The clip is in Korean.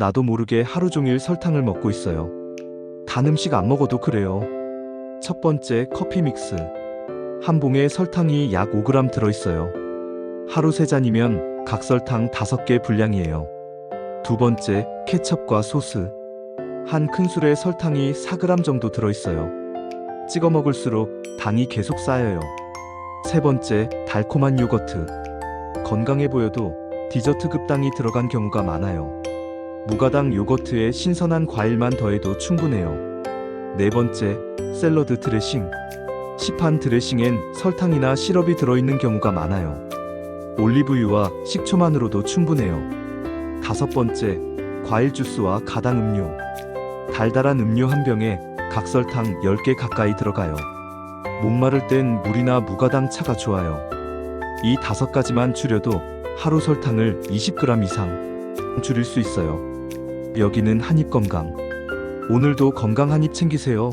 나도 모르게 하루 종일 설탕을 먹고 있어요. 단 음식 안 먹어도 그래요. 첫 번째 커피 믹스. 한 봉에 설탕이 약 5g 들어있어요. 하루 세 잔이면 각설탕 5개 분량이에요. 두 번째 케첩과 소스. 한 큰술에 설탕이 4g 정도 들어있어요. 찍어 먹을수록 당이 계속 쌓여요. 세 번째 달콤한 요거트. 건강해 보여도 디저트 급 당이 들어간 경우가 많아요. 무가당 요거트에 신선한 과일만 더해도 충분해요. 네 번째, 샐러드 드레싱. 시판 드레싱엔 설탕이나 시럽이 들어있는 경우가 많아요. 올리브유와 식초만으로도 충분해요. 다섯 번째, 과일 주스와 가당 음료. 달달한 음료 한 병에 각설탕 10개 가까이 들어가요. 목마를 땐 물이나 무가당 차가 좋아요. 이 다섯 가지만 줄여도 하루 설탕을 20g 이상 줄일 수 있어요. 여기는 한입 건강. 오늘도 건강 한입 챙기세요.